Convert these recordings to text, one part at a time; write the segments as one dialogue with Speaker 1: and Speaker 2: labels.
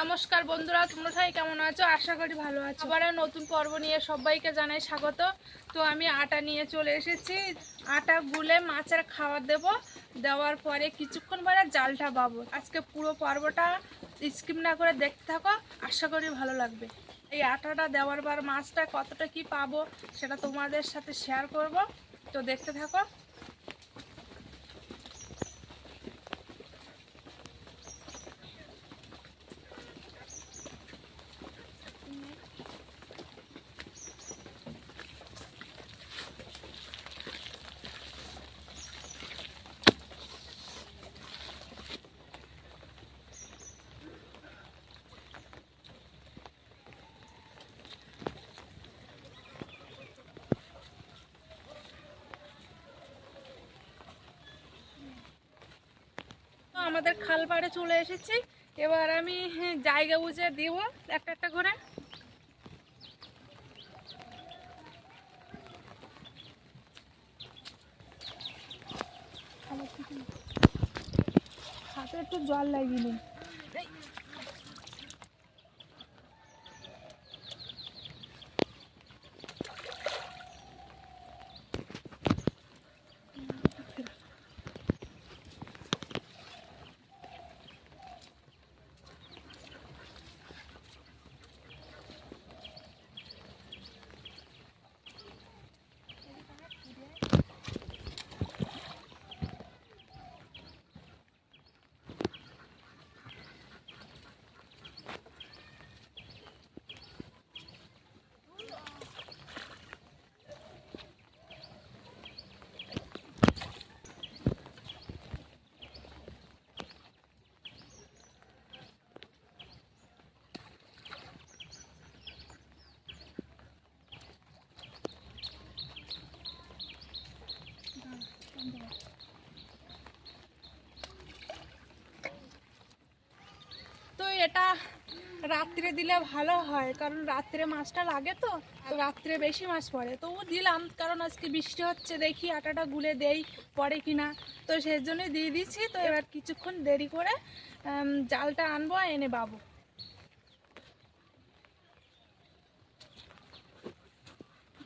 Speaker 1: নমস্কার বন্ধুরা, তোমরা সবাই কেমন আছো? আশা করি ভালো আছো। আবার নতুন পর্ব নিয়ে সবাইকে জানাই স্বাগত। তো আমি আটা নিয়ে চলে এসেছি। আটা গুলে মাছের খাবার দেব। দেওয়ার পরে কিছুক্ষণ পরে জালটা পাবো আজকে পুরো পর্বটা স্কিপ না করে দেখতে থাকো। আশা করি ভালো লাগবে। এই আটাটা দেওয়ার পর মাছটা কতটা কি পাবো সেটা তোমাদের সাথে শেয়ার করব। তো দেখতে থাকো। আমাদের খাল পাড়ে চলে এসেছি। এবার আমি জায়গা বুঝে দিব একটা একটা করে। হাতে একটু জল লাগিয়ে নিন। এটা রাত্রে দিলে ভালো হয়, কারণ রাত্রে মাছটা লাগে তো রাত্রে বেশি মাছ পড়ে। তো ও দিলাম, কারণ আজকে বৃষ্টি হচ্ছে, দেখি আটাটা গুলে দেই, পড়ে কিনা। তো সেই জন্যই দিয়ে দিচ্ছি, তো এবার কিছুক্ষণ দেরি করে জালটা আনব এনে বাবু।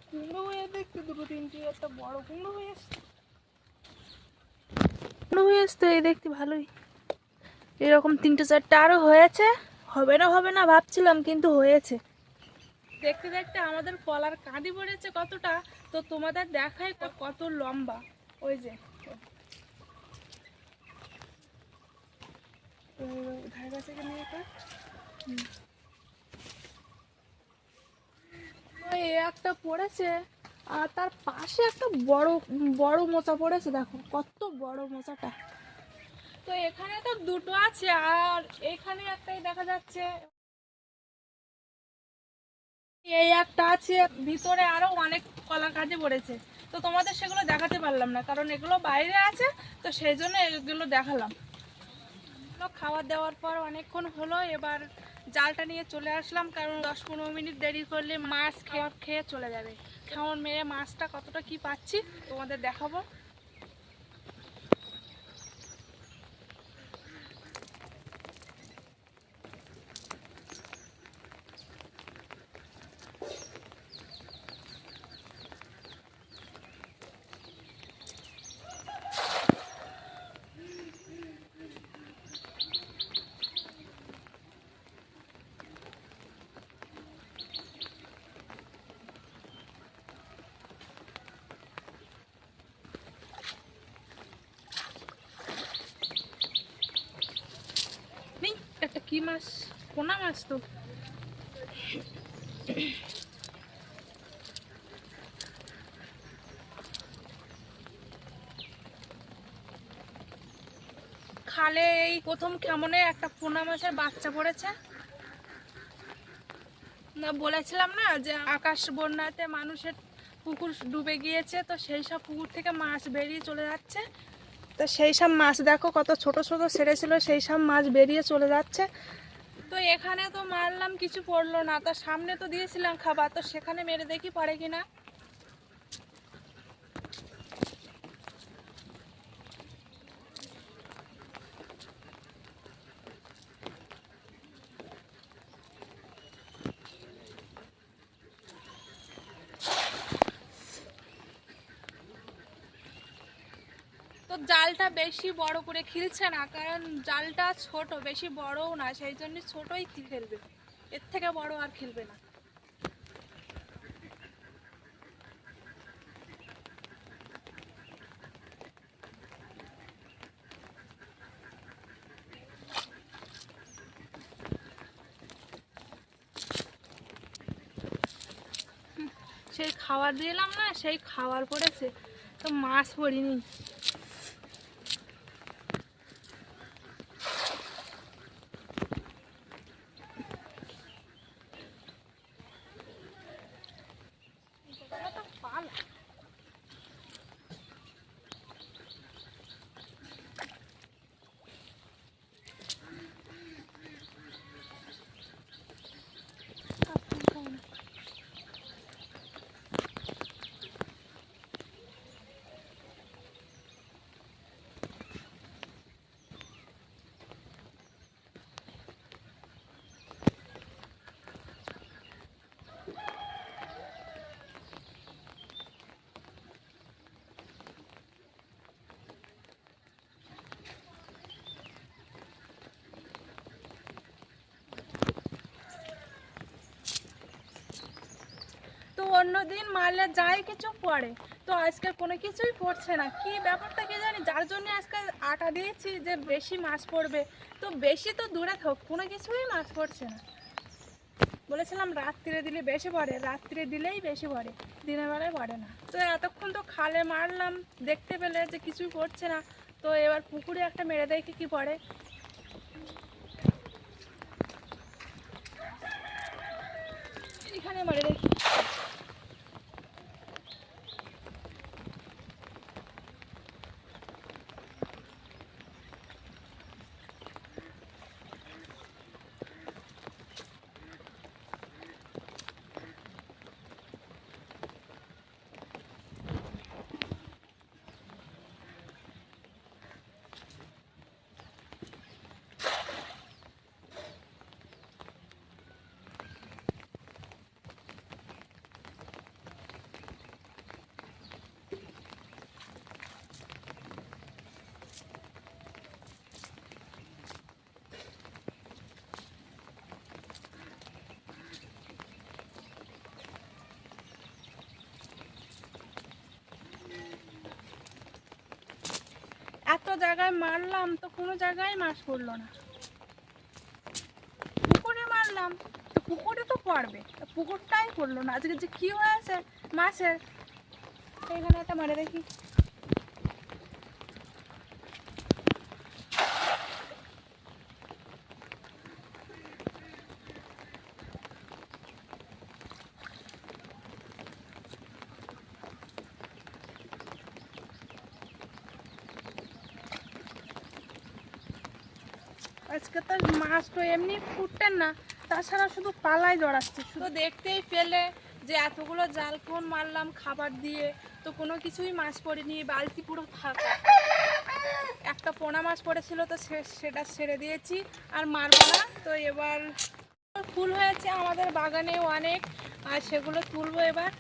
Speaker 1: কুমড়ো হয়ে দেখতে দুটো তিনটে, একটা বড় কুমড়ো হয়ে কুমড়ো হয়ে এসছে এই দেখতে ভালোই। এরকম তিনটে চারটে আরও হয়েছে। হবে না হবে না, ভাবছিলাম কিন্তু হয়েছে। দেখতে দেখতে আমাদের কলার কাঁদি পড়েছে কতটা, তো তোমাদের দেখায় কত লম্বা। ওই যে। একটা পড়েছে, আর তার পাশে একটা বড় বড় মোচা পড়েছে, দেখো, কত বড় মোচাটা। তো এখানে তো দুটো আছে, আর এখানে একটাই দেখা যাচ্ছে। এই একটা আছে, ভিতরে আরও অনেক কলা কাজে পড়েছে। তো তোমাদের সেগুলো দেখাতে পারলাম না, কারণ এগুলো বাইরে আছে, তো সেই জন্য এগুলো দেখালাম। খাবার দেওয়ার পর অনেকক্ষণ হলো, এবার জালটা নিয়ে চলে আসলাম, কারণ দশ পনেরো মিনিট দেরি করলে মাছ খাওয়া খেয়ে চলে যাবে। কেমন মেরে মাছটা কতটা কি পাচ্ছি তোমাদের দেখাবো নেই একটা কি মাছ পোনা মাছ খালে এই প্রথম কেমনে একটা পোনা মাছের বাচ্চা পড়েছে? না, বলেছিলাম না যে আকাশ বন্যাতে মানুষের পুকুর ডুবে গিয়েছে, তো সেই সব পুকুর থেকে মাছ বেরিয়ে চলে যাচ্ছে। তো সেই সব মাছ দেখো কত ছোট ছোট ছেড়েছিল সেই সব মাছ বেরিয়ে চলে যাচ্ছে। তো এখানে তো মারলাম, কিছু পড়ল না। তো সামনে তো দিয়েছিলাম খাবার, তো সেখানে মেরে দেখি পারে কিনা। জালটা বেশি বড় করে খিলছে না, কারণ জালটা ছোট, বেশি বড়ও না, সেই জন্য ছোটই খেলবে। এর থেকে বড় আর খেলবে না। সেই খাবার দিলাম না, সেই খাবার পড়েছে তো মাছ পড়িনি তো পালা তো অন্যদিন মারলে যাই কিছু পড়ে তো আজকে কোনো কিছুই পড়ছে না। কি ব্যাপারটা কি জানি? যার জন্য আজকে আটা দিয়েছি যে বেশি মাছ পড়বে। তো বেশি তো দূরে থাক, কোনো কিছুই মাছ পড়ছে না। বলেছিলাম রাত্রিরে দিলে বেশি পড়ে রাত্রিরে দিলেই বেশি পড়ে, দিনের বেলায় পড়ে না। তো এতক্ষণ তো খালে মারলাম, দেখতে পেলে যে কিছুই পড়ছে না। তো এবার পুকুরে একটা মেরে দেখি কি পড়ে। এখানে মারে দেখি। এত জায়গায় মারলাম তো কোনো জায়গায় মাছ করল না। পুকুরে মারলাম, তো পুকুরে তো পড়বে পুকুরটাই করল না। আজকে যে কি হয়েছে, মাছের এখানে একটা মারে দেখি। আজকে তো মাছ তো এমনি ফুটতেন না, তাছাড়া শুধু পালাই জড়াচ্ছে শুধু দেখতেই পেলে যে এতগুলো জাল ফোন মারলাম খাবার দিয়ে, তো কোনো কিছুই মাছ পড়েনি, বালতি পুরো ফাঁকা। একটা পোনা মাছ পড়েছিল তো সেটা ছেড়ে দিয়েছি, আর মারবো না। তো এবার ফুল হয়েছে আমাদের বাগানে অনেক, আর সেগুলো তুলবো এবার।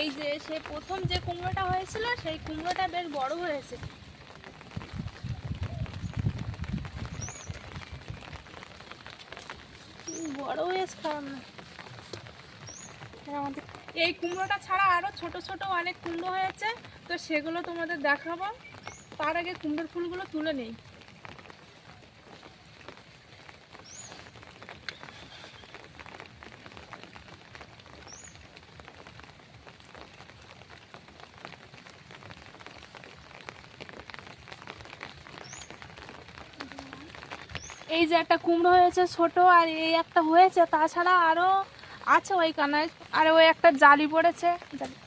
Speaker 1: এই যে সে প্রথম যে কুমড়োটা হয়েছিল, সেই কুমড়োটা বেশ বড় হয়েছে। বড় হয়েছে না আমাদের এই কুমড়োটা ছাড়া আরও ছোট ছোট অনেক কুমড়ো হয়েছে, তো সেগুলো তোমাদের দেখাবো। তার আগে কুমড়োর ফুলগুলো তুলে নেই। এই যে একটা কুমড়ো হয়েছে ছোট আর এই একটা হয়েছে, তাছাড়া আরও আছে ওই কানায় আর ওই একটা জালি পড়েছে। জালি-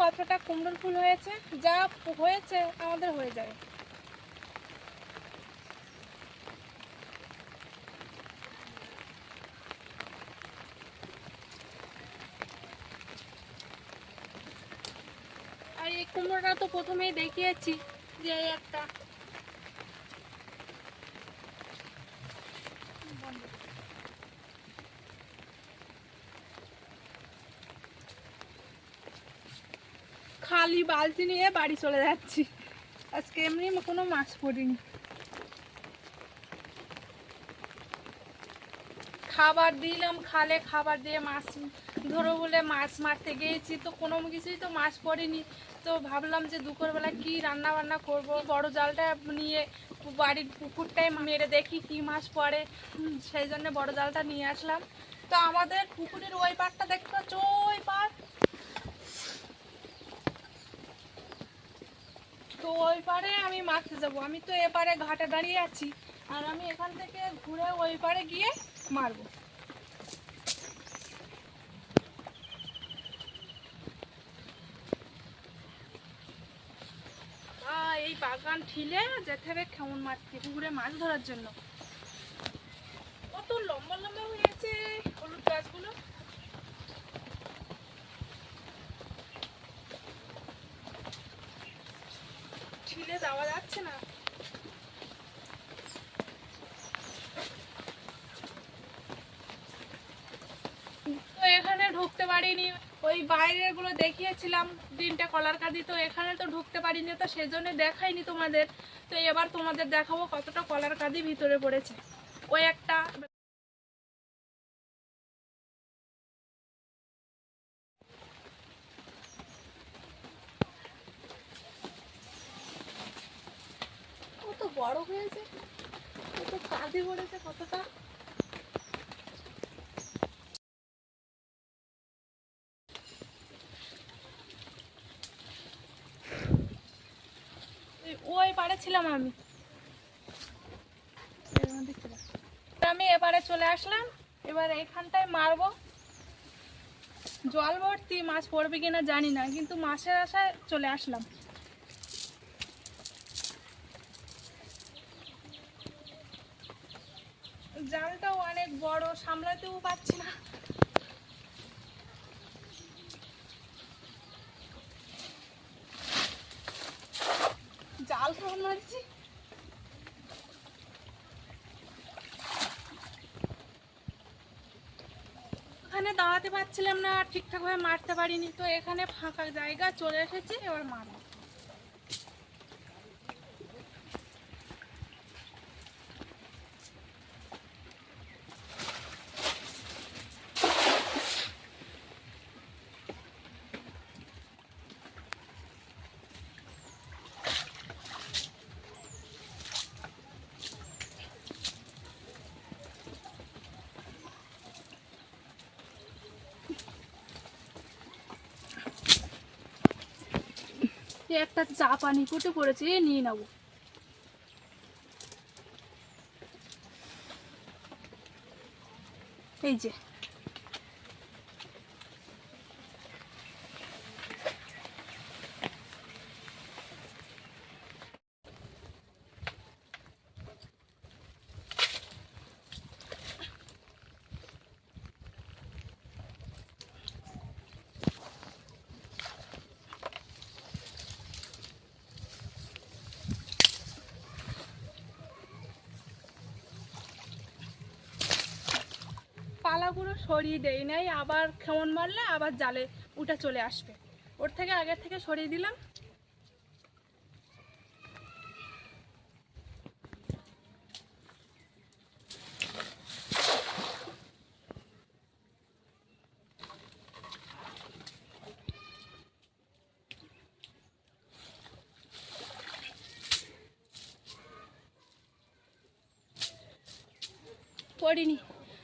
Speaker 1: কতটা কুমড়োর ফুল হয়েছে, যা হয়েছে আমাদের হয়ে যাবে। আর এই কুমড়োটা তো প্রথমেই দেখিয়েছি যে একটা খালি বালতি নিয়ে বাড়ি চলে যাচ্ছি। আজকে এমনি কোনো মাছ পড়িনি। খাবার দিলাম, খালে খাবার দিয়ে মাছ ধরো বলে মাছ মারতে গিয়েছি। তো কোনো কিছুই তো মাছ পড়েনি। তো ভাবলাম যে দুপুরবেলা কি রান্না বান্না করব? বড় জালটা নিয়ে বাড়ির পুকুরটাই মেরে দেখি কি মাছ পড়ে। সেই জন্য বড় জালটা নিয়ে আসলাম। তো আমাদের পুকুরের ওই পাড়টা দেখতে পাচ্ছ? ওই পাড়। তো ওই পারে আমি মারতে যাব। আমি তো এপারে ঘাটে দাঁড়িয়ে আছি, আর আমি এখান থেকে ঘুরে ওই পারে গিয়ে মারবো। এই বাগান ঠিলে যেতে হবে কেমন মারতে পুকুরে মাছ ধরার জন্য। কত লম্বা লম্বা হয়েছে হলুদ গাছগুলো। ঠিলে যাওয়া যাচ্ছে না। তো এখানে ঢুকতে পারিনি। ওই বাইরেরগুলো দেখিয়েছিলাম তিনটে কলার কাঁদি তো এখানে তো ঢুকতে পারিনি, তো সেজন্য দেখাইনি তোমাদের। তো এবার তোমাদের দেখাবো কতটা কলার কাঁদি ভিতরে পড়েছে। ওই একটা কত বড় হয়েছে। কত কাঁদি পড়েছে কতটা ওই পারে ছিলাম আমি। এবারে চলে আসলাম। এবার এখানটায় মারবো। জল ভর্তি মাছ পড়বে কিনা জানি না, কিন্তু মাছের আশায় চলে আসলাম। জালটাও অনেক বড়, সামলাতেও পারছি না। জাল মারছি। ওখানে দাঁড়াতে পারছিলাম না ঠিকঠাকভাবে মারতে পারিনি, তো এখানে ফাঁকা জায়গা, চলে এসেছি, এবার মারবো। এই একটা চা পানি কুটে পড়েছে নিয়ে নেব। এই যে। পালাগুলো সরিয়ে দেই নাই, আবার কেমন মারলে আবার জালে উঠে চলে আসবে। ওর থেকে আগের থেকে সরিয়ে দিলাম। পড়িনি।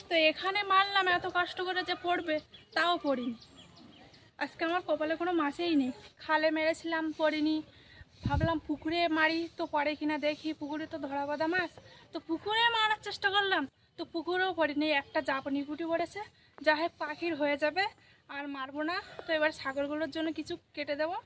Speaker 1: তো এখানে মারলাম এত কষ্ট করে যে পড়বে, তাও পড়িনি। আজকে আমার কপালে কোনো মাছেই নেই। খালে মেরেছিলাম, পড়িনি। ভাবলাম পুকুরে মারি, তো পড়ে কিনা দেখি। পুকুরে তো ধরা বাঁধা মাছ। তো পুকুরে মারার চেষ্টা করলাম। তো পুকুরেও পড়িনি। একটা জাপানি গুটি পড়েছে। যা হয় পাখির হয়ে যাবে, আর মারবো না। তো এবার ছাগলগুলোর জন্য কিছু কেটে দেবো।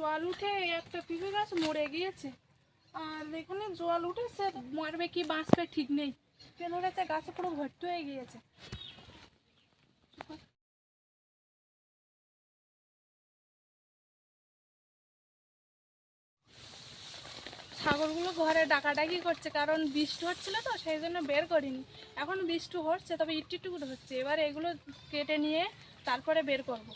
Speaker 1: জল উঠে একটা পিঁপে গাছ মরে গিয়েছে। আর এখানে জল উঠেছে মারবে কি বাঁচবে ঠিক নেই। পেন উঠেছে গাছে পুরো ভর্তি হয়ে গিয়েছে। ছাগলগুলো ঘরে ডাকাডাকি করছে, কারণ বৃষ্টি হচ্ছিল তো, সেই জন্য বের করিনি। এখন বৃষ্টি হচ্ছে, তবে একটু হচ্ছে। এবার এগুলো কেটে নিয়ে তারপরে বের করব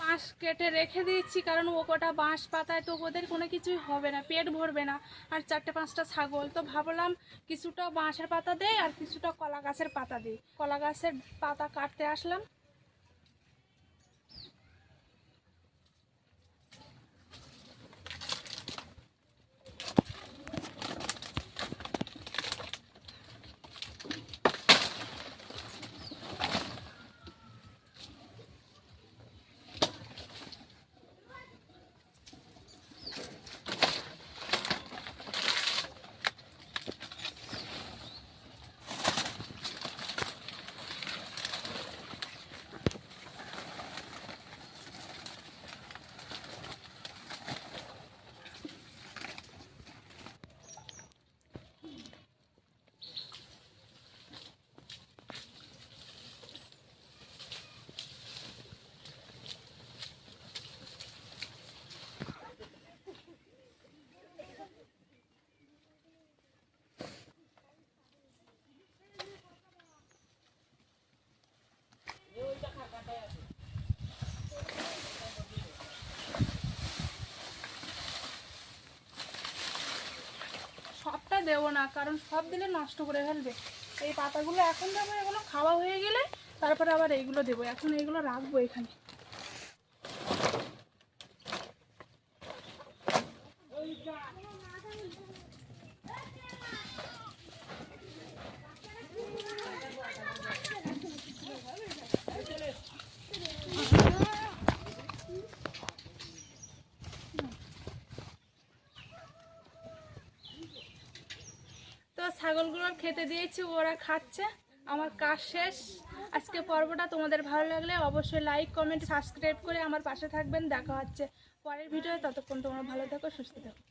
Speaker 1: বাঁশ কেটে রেখে দিচ্ছি, কারণ ও কটা বাঁশ পাতায় তো ওদের কোনো কিছুই হবে না, পেট ভরবে না। আর চারটে পাঁচটা ছাগল, তো ভাবলাম কিছুটা বাঁশের পাতা দেয় আর কিছুটা কলা গাছের পাতা দিই। কলা গাছের পাতা কাটতে আসলাম দেবো না, কারণ সব দিলে নষ্ট করে ফেলবে। এই পাতাগুলো এখন দেবো, এগুলো খাওয়া হয়ে গেলে তারপরে আবার এইগুলো দেবো। এখন এইগুলো রাখব এখানে তো ছাগলগুলোর খেতে দিয়েছি, ওরা খাচ্ছে। আমার কাজ শেষ। আজকে পর্বটা তোমাদের ভালো লাগলে অবশ্যই লাইক কমেন্ট সাবস্ক্রাইব করে আমার পাশে থাকবেন। দেখা হচ্ছে পরের ভিডিও ততক্ষণ তোমরা ভালো থাকো, সুস্থ থাকো।